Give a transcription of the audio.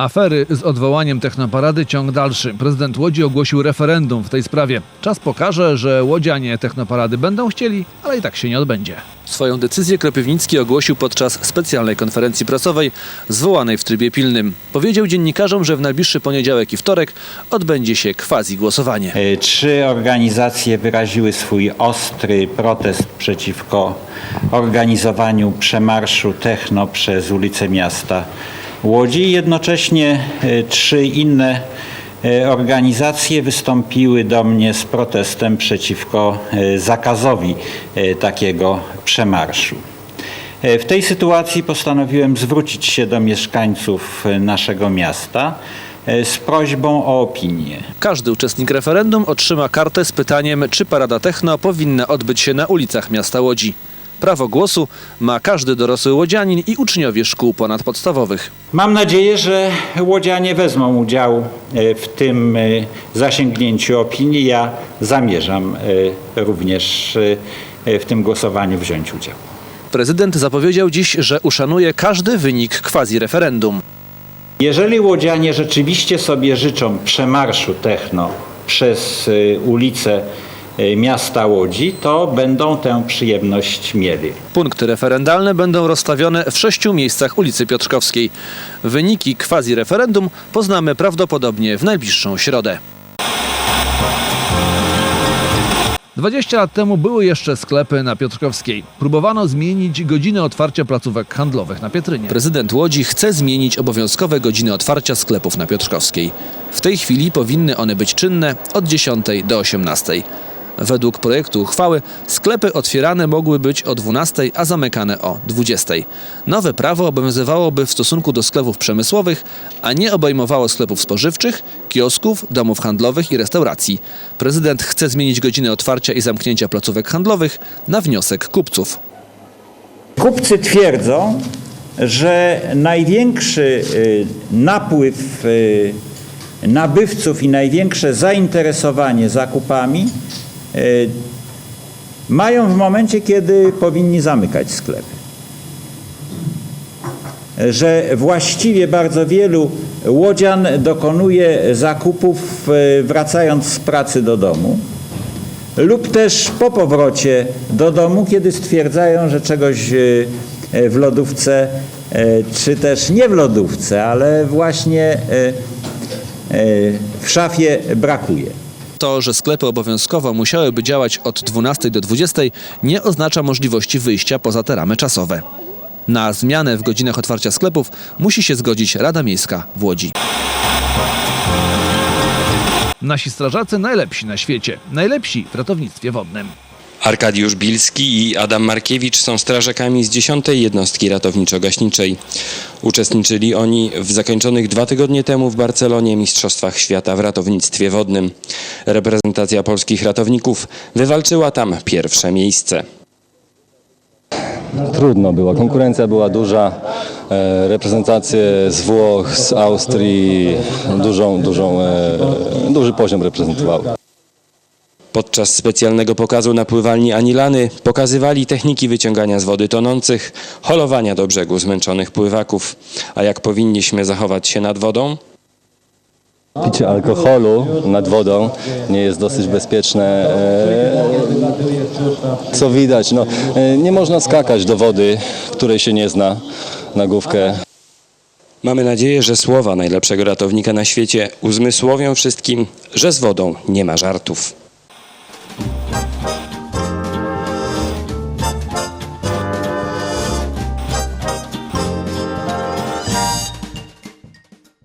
Afery z odwołaniem technoparady ciąg dalszy. Prezydent Łodzi ogłosił referendum w tej sprawie. Czas pokaże, że łodzianie technoparady będą chcieli, ale i tak się nie odbędzie. Swoją decyzję Kropiwnicki ogłosił podczas specjalnej konferencji prasowej zwołanej w trybie pilnym. Powiedział dziennikarzom, że w najbliższy poniedziałek i wtorek odbędzie się quasi głosowanie. E, Trzy organizacje wyraziły swój ostry protest przeciwko organizowaniu przemarszu techno przez ulice miasta Łodzi. Jednocześnie e, trzy inne e, organizacje wystąpiły do mnie z protestem przeciwko e, zakazowi takiego przemarszu. W tej sytuacji postanowiłem zwrócić się do mieszkańców naszego miasta z prośbą o opinię. Każdy uczestnik referendum otrzyma kartę z pytaniem, czy parada techno powinna odbyć się na ulicach miasta Łodzi. Prawo głosu ma każdy dorosły łodzianin i uczniowie szkół ponadpodstawowych. Mam nadzieję, że łodzianie wezmą udział e, w tym e, zasięgnięciu opinii. Ja zamierzam e, również w tym głosowaniu wziąć udział. Prezydent zapowiedział dziś, że uszanuje każdy wynik quasi referendum. Jeżeli łodzianie rzeczywiście sobie życzą przemarszu techno przez ulice miasta Łodzi, to będą tę przyjemność mieli. Punkty referendalne będą rozstawione w sześciu miejscach ulicy Piotrkowskiej. Wyniki quasi referendum poznamy prawdopodobnie w najbliższą środę. 20 lat temu były jeszcze sklepy na Piotrkowskiej. Próbowano zmienić godziny otwarcia placówek handlowych na Pietrynie. Prezydent Łodzi chce zmienić obowiązkowe godziny otwarcia sklepów na Piotrkowskiej. W tej chwili powinny one być czynne od 10 do 18. Według projektu uchwały sklepy otwierane mogły być o 12, a zamykane o 20. Nowe prawo obowiązywałoby w stosunku do sklepów przemysłowych, a nie obejmowało sklepów spożywczych, kiosków, domów handlowych i restauracji. Prezydent chce zmienić godziny otwarcia i zamknięcia placówek handlowych na wniosek kupców. Kupcy twierdzą, że największy y, napływ y, nabywców i największe zainteresowanie zakupami mają w momencie, kiedy powinni zamykać sklepy. Że właściwie bardzo wielu łodzian dokonuje zakupów y, wracając z pracy do domu lub też po powrocie do domu, kiedy stwierdzają, że czegoś e, e, w lodówce, e, czy też nie w lodówce, ale właśnie e, e, w szafie brakuje. To, że sklepy obowiązkowo musiałyby działać od 12 do 20 nie oznacza możliwości wyjścia poza te ramy czasowe. Na zmianę w godzinach otwarcia sklepów musi się zgodzić Rada Miejska w Łodzi. Nasi strażacy najlepsi na świecie, najlepsi w ratownictwie wodnym. Arkadiusz Bilski i Adam Markiewicz są strażakami z 10. jednostki ratowniczo-gaśniczej. Uczestniczyli oni w zakończonych dwa tygodnie temu w Barcelonie Mistrzostwach Świata w ratownictwie wodnym. Reprezentacja polskich ratowników wywalczyła tam pierwsze miejsce. Trudno było, konkurencja była duża, e, reprezentacje z Włoch, z Austrii, dużą, dużą, e, duży poziom reprezentowały. Podczas specjalnego pokazu na pływalni Anilany pokazywali techniki wyciągania z wody tonących, holowania do brzegu zmęczonych pływaków. A jak powinniśmy zachować się nad wodą? Picie alkoholu nad wodą nie jest dosyć bezpieczne. e, Co widać, no, e, nie można skakać do wody, której się nie zna na główkę. Mamy nadzieję, że słowa najlepszego ratownika na świecie uzmysłowią wszystkim, że z wodą nie ma żartów.